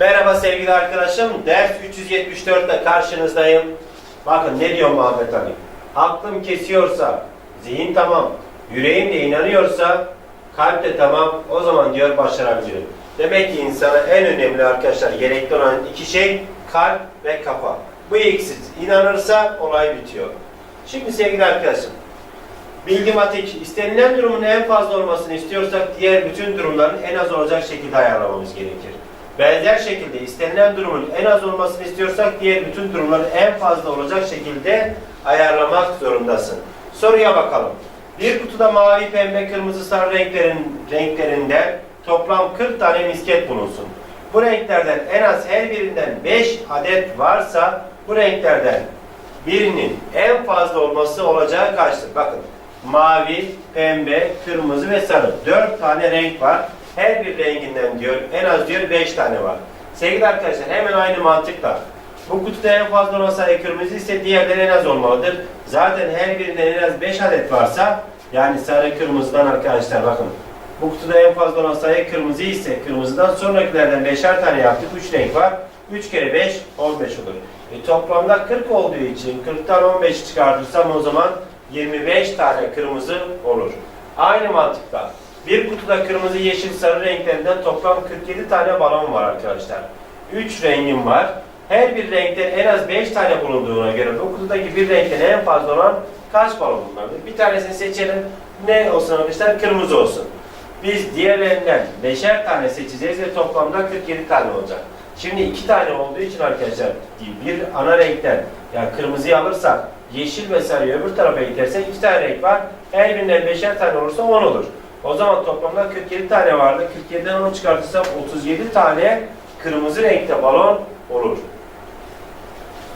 Merhaba sevgili arkadaşım. Ders 374'te karşınızdayım. Bakın ne diyor Muhammed Ali? Aklım kesiyorsa, zihin tamam, yüreğim de inanıyorsa, kalp de tamam, o zaman diyor başarabilirim. Demek ki insana en önemli arkadaşlar gerekli olan iki şey kalp ve kafa. Bu ikisi inanırsa olay bitiyor. Şimdi sevgili arkadaşım, Bilgimatik, istenilen durumun en fazla olmasını istiyorsak diğer bütün durumların en az olacak şekilde ayarlamamız gerekir. Benzer şekilde istenilen durumun en az olmasını istiyorsak diğer bütün durumların en fazla olacak şekilde ayarlamak zorundasın. Soruya bakalım. Bir kutuda mavi, pembe, kırmızı, sarı renklerin renklerinde toplam 40 tane misket bulunsun. Bu renklerden en az her birinden 5 adet varsa bu renklerden birinin en fazla olması olacağı kaçtır? Bakın mavi, pembe, kırmızı ve sarı. Dört tane renk var. Her bir renginden diyor en az diyor beş tane var. Sevgili arkadaşlar hemen aynı mantıkla. Bu kutuda en fazla olan kırmızı ise diğerleri en az olmalıdır. Zaten her birinden en az 5 adet varsa yani sarı kırmızıdan arkadaşlar bakın. Bu kutuda en fazla olan sayı kırmızı ise kırmızıdan sonrakilerden 5'er tane yaptık. 3 renk var. 3 kere 5 15 olur. E, toplamda 40 olduğu için 40'tan 15 çıkartırsam o zaman 25 tane kırmızı olur. Aynı mantıkla bir kutuda kırmızı, yeşil, sarı renklerinden toplam 47 tane balon var arkadaşlar. 3 rengim var. Her bir renkten en az 5 tane bulunduğuna göre bu kutudaki bir renkten en fazla olan kaç balon bulunabilir? Bir tanesini seçelim. Ne olsun arkadaşlar? Kırmızı olsun. Biz diğerlerinden 5'er tane seçeceğiz ve toplamda 47 tane olacak. Şimdi iki tane olduğu için arkadaşlar bir ana renkten yani kırmızıyı alırsak yeşil ve sarıyı öbür tarafa itersek iki tane renk var. Her birinden beşer tane olursa 10 olur. O zaman toplamda 47 tane vardı. 47'den 10 çıkartırsam 37 tane kırmızı renkte balon olur.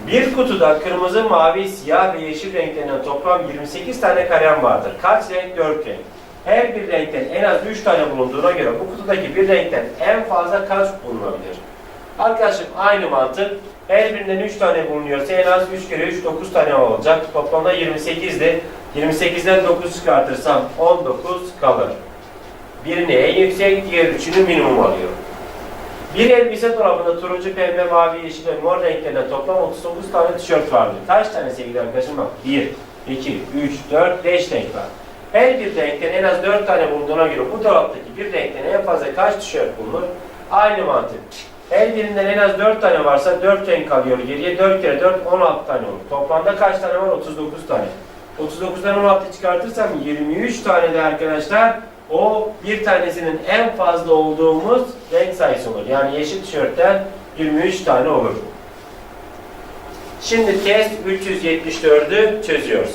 Bir kutuda kırmızı, mavi, siyah ve yeşil renklerinden toplam 28 tane kalem vardır. Kaç renk? 4 renk. Her bir renkten en az 3 tane bulunduğuna göre bu kutudaki bir renkten en fazla kaç bulunabilir? Arkadaşım aynı mantık. Her birinden 3 tane bulunuyorsa en az 3 kere 3 9 tane olacak. Toplamda 28'di. 28'den 9 çıkartırsam 19 kalır. Birini en yüksek, diğer üçünü minimum alıyor. Bir elbise dolabında turuncu, pembe, mavi, yeşil ve mor renklerinde toplam 39 tane tişört vardır. Kaç tane sevgili arkadaşım bak? 1, 2, 3, 4, 5 renk var. Her bir renkten en az 4 tane bulunduğuna göre bu dolaptaki bir renkten en fazla kaç tişört bulunur? Aynı mantık. Her birinden en az 4 tane varsa 4 renk kalıyor. Geriye 4 kere 4 16 tane olur. Toplamda kaç tane var? 39 tane. 39'dan 16 çıkartırsam 23 tane de arkadaşlar o bir tanesinin en fazla olduğumuz renk sayısı olur. Yani yeşil tişörtten 23 tane olur. Şimdi test 374'ü çözüyoruz.